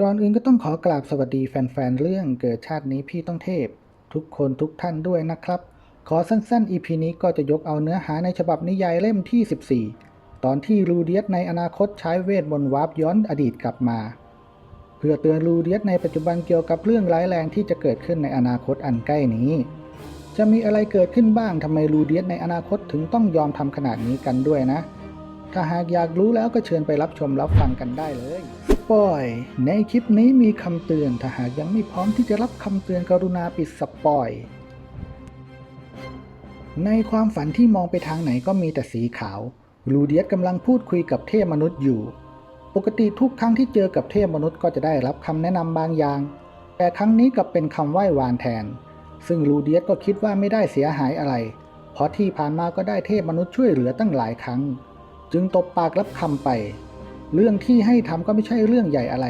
ก่อนอื่นก็ต้องขอกราบสวัสดีแฟนๆ เรื่องเกิดชาตินี้พี่ต้องเทพ ทุกคนทุกท่านด้วยนะครับ ขอสั้นๆ EP นี้ก็จะยกเอาเนื้อหาในฉบับนิยายเล่มที่ 14 ตอนที่ลูเดียสในอนาคตใช้เวทมนต์วาร์ปย้อนอดีตกลับมา เพื่อเตือนลูเดียสในปัจจุบันเกี่ยวกับเรื่องร้ายแรงที่จะเกิดขึ้นในอนาคตอันใกล้นี้ จะมีอะไรเกิดขึ้นบ้างทำไมลูเดียสในอนาคตถึงต้องยอมทำขนาดนี้กันด้วยนะ ถ้าหากอยากรู้แล้วก็เชิญไปรับชมรับฟังกันได้เลย ปอย ในคลิปนี้มีคำเตือน ถ้าหากยังไม่พร้อมที่จะรับคำเตือนกรุณาปิดสปอย ในความฝันที่มองไปทางไหนก็มีแต่สีขาว ลูเดียสกำลังพูดคุยกับเทพมนุษย์อยู่ ปกติทุกครั้งที่เจอกับเทพมนุษย์ก็จะได้รับคำแนะนำบางอย่าง แต่ครั้งนี้กลับเป็นคำไหว้วานแทน ซึ่งลูเดียสก็คิดว่าไม่ได้เสียหายอะไร เพราะที่ผ่านมาก็ได้เทพมนุษย์ช่วยเหลือตั้งหลายครั้ง จึงตบปากรับคำไป เรื่องที่ให้ทำก็ไม่ใช่เรื่องใหญ่อะไร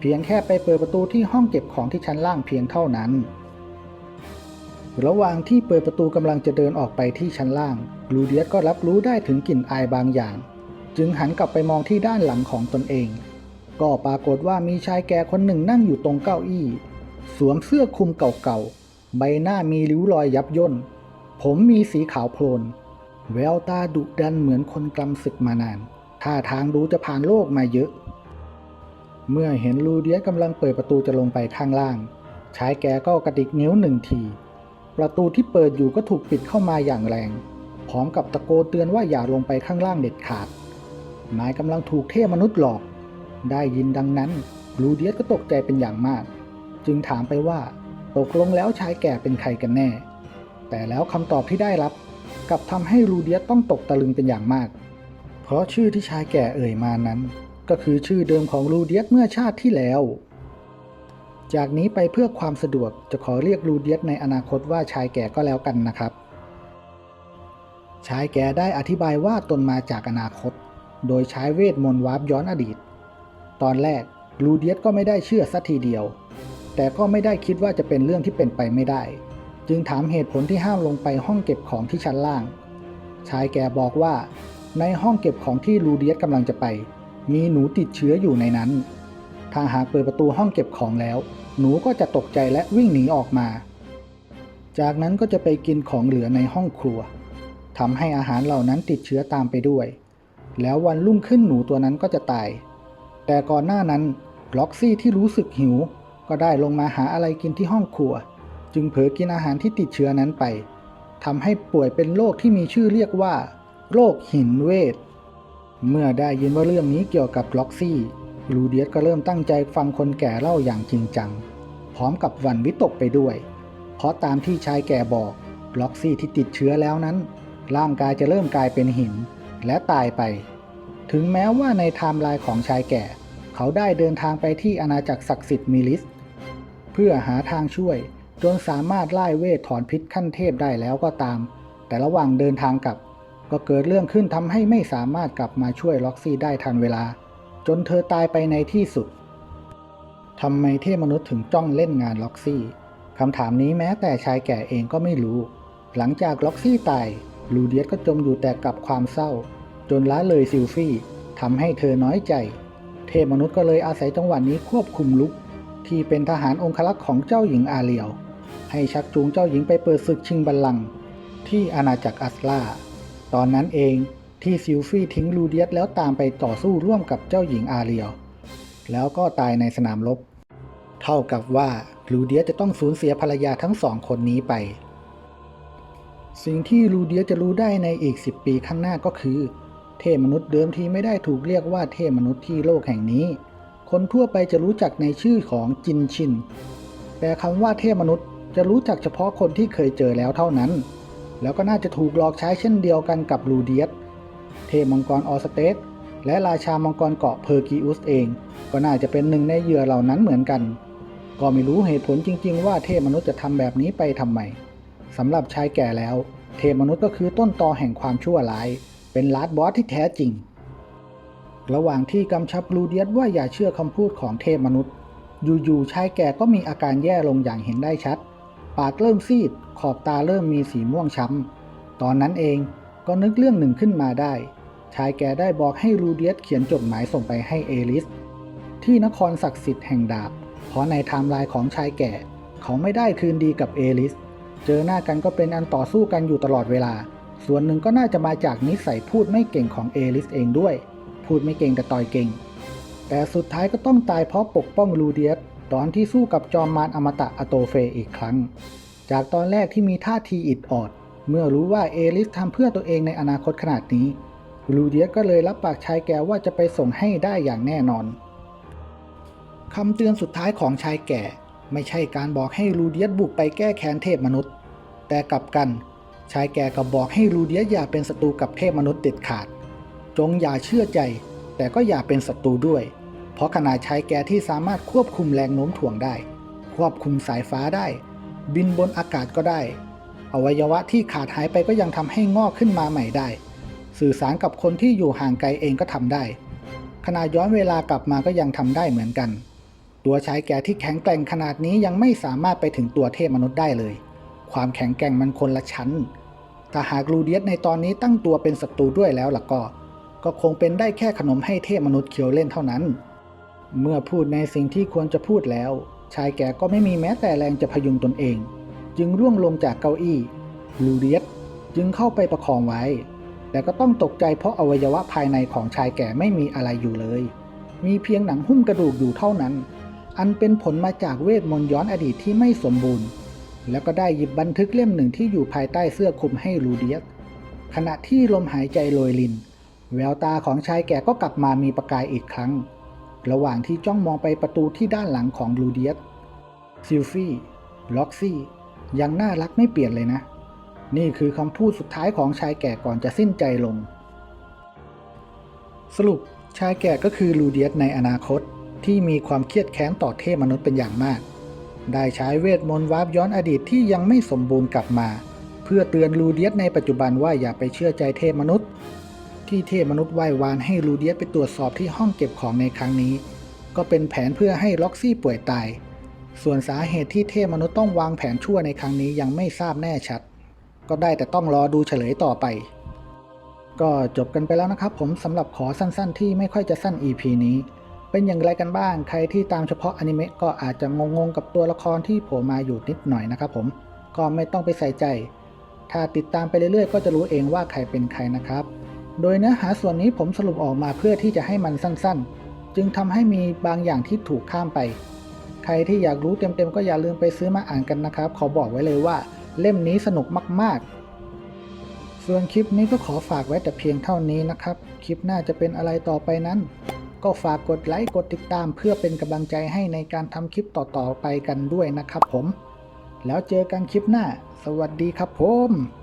เพียงแค่ไปเปิดประตูที่ห้องเก็บของที่ชั้นล่างเพียงเท่านั้น ระหว่างที่เปิดประตูกำลังจะเดินออกไปที่ชั้นล่างลูเดียสก็รับรู้ได้ถึงกลิ่นอายบางอย่าง จึงหันกลับไปมองที่ด้านหลังของตนเอง ก็ปรากฏว่ามีชายแก่คนหนึ่งนั่งอยู่ตรงเก้าอี้ สวมเสื้อคลุมเก่าๆ ใบหน้ามีริ้วรอยยับย่น ผมมีสีขาวโพลน แววตาดุดันเหมือนคนกำศึกมานาน ท่าทางดูจะผ่านโลกมาเยอะ เมื่อเห็นลูเดียสกำลังเปิดประตูจะลงไปข้างล่าง ชายแกก็กระดิกนิ้วหนึ่งที ประตูที่เปิดอยู่ก็ถูกปิดเข้ามาอย่างแรง พร้อมกับตะโกนเตือนว่าอย่าลงไปข้างล่างเด็ดขาด นายกำลังถูกเทพมนุษย์หลอก ได้ยินดังนั้นลูเดียสก็ตกใจเป็นอย่างมาก จึงถามไปว่าตกลงแล้วชายแก่เป็นใครกันแน่ แต่แล้วคำตอบที่ได้รับกลับทำให้ลูเดียสต้องตกตะลึงเป็นอย่างมาก เพราะชื่อที่ชายแก่เอ่ยมานั้น ก็คือชื่อเดิมของลูเดียสเมื่อชาติที่แล้ว จากนี้ไปเพื่อความสะดวกจะขอเรียกลูเดียสในอนาคตว่าชายแก่ก็แล้วกันนะครับ ชายแก่ได้อธิบายว่าตนมาจากอนาคต โดยใช้เวทมนต์วาร์ปย้อนอดีต ตอนแรกลูเดียสก็ไม่ได้เชื่อสัทีเดียว แต่ก็ไม่ได้คิดว่าจะเป็นเรื่องที่เป็นไปไม่ได้ จึงถามเหตุผลที่ห้ามลงไปห้องเก็บของที่ชั้นล่าง ชายแก่บอกว่า ในห้องเก็บของที่ลูเดียสกำลังจะไป มีหนูติดเชื้ออยู่ในนั้น ถ้าหากเปิดประตูห้องเก็บของแล้ว หนูก็จะตกใจและวิ่งหนีออกมา จากนั้นก็จะไปกินของเหลือในห้องครัวทำให้อาหารเหล่านั้นติดเชื้อตามไปด้วย แล้ววันรุ่งขึ้นหนูตัวนั้นก็จะตาย แต่ก่อนหน้านั้นล็อกซี่ที่รู้สึกหิว ก็ได้ลงมาหาอะไรกินที่ห้องครัว จึงเผลอกินอาหารที่ติดเชื้อนั้นไปทำให้ป่วยเป็นโรคที่มีชื่อเรียกว่า โรคหินเวท เมื่อได้ยินว่าเรื่องนี้เกี่ยวกับล็อกซี่ ลูเดียสก็เริ่มตั้งใจฟังคนแก่เล่าอย่างจริงจัง พร้อมกับหวันวิตกไปด้วย เพราะตามที่ชายแก่บอกล็อกซี่ที่ติดเชื้อแล้วนั้น ร่างกายจะเริ่มกลายเป็นหินและตายไป ถึงแม้ว่าในไทม์ไลน์ของชายแก่ เขาได้เดินทางไปที่อาณาจักรศักดิ์สิทธิ์มิลิส เพื่อหาทางช่วย จนสามารถไล่เวทถอนพิษขั้นเทพได้แล้วก็ตาม แต่ระหว่างเดินทางกลับ ก็เกิดเรื่องขึ้นทำให้ไม่สามารถกลับมาช่วยล็อกซี่ได้ทันเวลา จนเธอตายไปในที่สุดทำไมเทพมนุษย์ถึงจ้องเล่นงานล็อกซี่คำถามนี้แม้แต่ชายแก่เองก็ไม่รู้ หลังจากล็อกซี่ตายลูเดียสก็จมอยู่แต่กับความเศร้า จนละเลยซิลฟี่ทำให้เธอน้อยใจ เทพมนุษย์ก็เลยอาศัยจังหวะนี้ควบคุมลุก ที่เป็นทหารองครักษ์ของเจ้าหญิงอาเลียว ให้ชักจูงเจ้าหญิงไปเปิดศึกชิงบัลลังก์ที่อาณาจักรอัสลา ตอนนั้นเองที่ซิลฟี่ทิ้งลูเดียสแล้วตามไปต่อสู้ร่วมกับเจ้าหญิงอาเลียวแล้วก็ตายในสนามรบ เท่ากับว่าลูเดียสจะต้องสูญเสียภรรยาทั้งสองคนนี้ไป สิ่งที่ลูเดียสจะรู้ได้ในอีก 10 ปีข้างหน้าก็คือ เทพมนุษย์เดิมทีไม่ได้ถูกเรียกว่าเทพมนุษย์ที่โลกแห่งนี้ คนทั่วไปจะรู้จักในชื่อของจินชิน แต่คำว่าเทพมนุษย์จะรู้จักเฉพาะคนที่เคยเจอแล้วเท่านั้น แล้วก็น่าจะถูกหลอกใช้เช่นเดียวกันกับลูเดียสเทพมังกรออสเตสและราชามังกรเกาะเพอร์กิอุสเอง ก็น่าจะเป็นหนึ่งในเหยื่อเหล่านั้นเหมือนกัน ก็ไม่รู้เหตุผลจริง ๆ ว่าเทพมนุษย์จะทำแบบนี้ไปทำไมสำหรับชายแก่แล้ว เทพมนุษย์ก็คือต้นตอแห่งความชั่วร้าย เป็นลาดบอสที่แท้จริง ระหว่างที่กำชับลูเดียสว่าอย่าเชื่อคำพูดของเทพมนุษย์ อยู่ๆชายแก่ก็มีอาการแย่ลงอย่างเห็นได้ชัด ปากเริ่มซีด ขอบตาเริ่มมีสีม่วงช้ำ ตอนนั้นเองก็นึกเรื่องหนึ่งขึ้นมาได้ ชายแก่ได้บอกให้ลูเดียสเขียนจดหมายส่งไปให้เอลิส ที่นครศักดิ์สิทธิ์แห่งดาบ เพราะในไทม์ไลน์ของชายแก่ เขาไม่ได้คืนดีกับเอลิส เจอหน้ากันก็เป็นอันต่อสู้กันอยู่ตลอดเวลา ส่วนหนึ่งก็น่าจะมาจากนิสัยพูดไม่เก่งของเอลิสเองด้วย พูดไม่เก่งแต่ต่อยเก่ง แต่สุดท้ายก็ต้องตายเพราะปกป้องลูเดียส ตอนที่สู้กับจอมมารอมตะอโตเฟอีกครั้ง จากตอนแรกที่มีท่าทีอิดออด เมื่อรู้ว่าเอลิสทำเพื่อตัวเองในอนาคตขนาดนี้ลูเดียสก็เลยรับปากชายแก่ว่าจะไปส่งให้ได้อย่างแน่นอนคำเตือนสุดท้ายของชายแก่ ไม่ใช่การบอกให้ลูเดียสบุกไปแก้แค้นเทพมนุษย์ แต่กลับกัน ชายแก่ก็บอกให้ลูเดียสอย่าเป็นศัตรูกับเทพมนุษย์เด็ดขาด จงอย่าเชื่อใจ แต่ก็อย่าเป็นศัตรูด้วย ราะขนาดใชายแก่ที่สามารถควบคุมแรงโน้มถ่วงได้ ควบคุมสายฟ้าได้ บินบนอากาศก็ได้ อวัยวะที่ขาดหายไปก็ยังทำให้งอกขึ้นมาใหม่ได้ สื่อสารกับคนที่อยู่ห่างไกลเองก็ทำได้ขนาดย้อนเวลากลับมาก็ยังทำได้เหมือนกัน ตัวใชายแก่ที่แข็งแกร่งขนาดนี้ยังไม่สามารถไปถึงตัวเทพมนุษย์ได้เลย ความแข็งแกร่งมันคนละชั้นถ้าหากลูเดียสในตอนนี้ตั้งตัวเป็นศัตรูด้วยแล้วล่ะก็ ก็คงเป็นได้แค่ขนมให้เทพมนุษย์เคียวเล่นเท่านั้น เมื่อพูดในสิ่งที่ควรจะพูดแล้ว ชายแก่ก็ไม่มีแม้แต่แรงจะพยุงตนเอง จึงร่วงลงจากเก้าอี้ ลูเดียสจึงเข้าไปประคองไว้ แต่ก็ต้องตกใจเพราะอวัยวะภายในของชายแก่ไม่มีอะไรอยู่เลย มีเพียงหนังหุ้มกระดูกอยู่เท่านั้น อันเป็นผลมาจากเวทมนต์ย้อนอดีตที่ไม่สมบูรณ์ แล้วก็ได้หยิบบันทึกเล่มหนึ่งที่อยู่ภายใต้เสื้อคลุมให้ลูเดียสขณะที่ลมหายใจโรยลิน แววตาของชายแก่ก็กลับมามีประกายอีกครั้ง ระหว่างที่จ้องมองไปประตูที่ด้านหลังของลูเดียสซิลฟี่ล็อกซี่ ยังน่ารักไม่เปลี่ยนเลยนะ นี่คือคำพูดสุดท้ายของชายแก่ก่อนจะสิ้นใจลง สรุปชายแก่ก็คือลูเดียสในอนาคตที่มีความเครียดแค้นต่อเทพมนุษย์เป็นอย่างมาก ได้ใช้เวทมนต์วาร์ปย้อนอดีตที่ยังไม่สมบูรณ์กลับมา เพื่อเตือนลูเดียสในปัจจุบันว่าอย่าไปเชื่อใจเทพมนุษย์ ที่เทพมนุษย์ไหว้วานให้ลูเดียสไปตรวจสอบที่ห้องเก็บของในครั้งนี้ ก็เป็นแผนเพื่อให้ล็อกซี่ป่วยตาย ส่วนสาเหตุที่เทพมนุษย์ต้องวางแผนชั่วในครั้งนี้ยังไม่ทราบแน่ชัด ก็ได้แต่ต้องรอดูเฉลยต่อไป ก็จบกันไปแล้วนะครับ ผมสำหรับขอสั้นๆ ที่ไม่ค่อยจะสั้น EP นี้ เป็นอย่างไรกันบ้าง ใครที่ตามเฉพาะอนิเมะก็อาจจะงงๆกับตัวละครที่โผล่มาอยู่นิดหน่อยนะครับผมก็ไม่ต้องไปใส่ใจ ถ้าติดตามไปเรื่อยๆ ก็จะรู้เองว่าใครเป็นใครนะครับ โดยเนื้อหาส่วนนี้ผมสรุปออกมาเพื่อที่จะให้มันสั้นๆ จึงทำให้มีบางอย่างที่ถูกข้ามไป ใครที่อยากรู้เต็มๆ ก็อย่าลืมไปซื้อมาอ่านกันนะครับ ขอบอกไว้เลยว่า เล่มนี้สนุกมากๆ ส่วนคลิปนี้ก็ขอฝากไว้แต่เพียงเท่านี้นะครับ คลิปหน้าจะเป็นอะไรต่อไปนั้น ก็ฝากกดไลค์กดติดตาม เพื่อเป็นกำลังใจให้ในการทำคลิปต่อๆไปกันด้วยนะครับผม แล้วเจอกันคลิปหน้า สวัสดีครับผม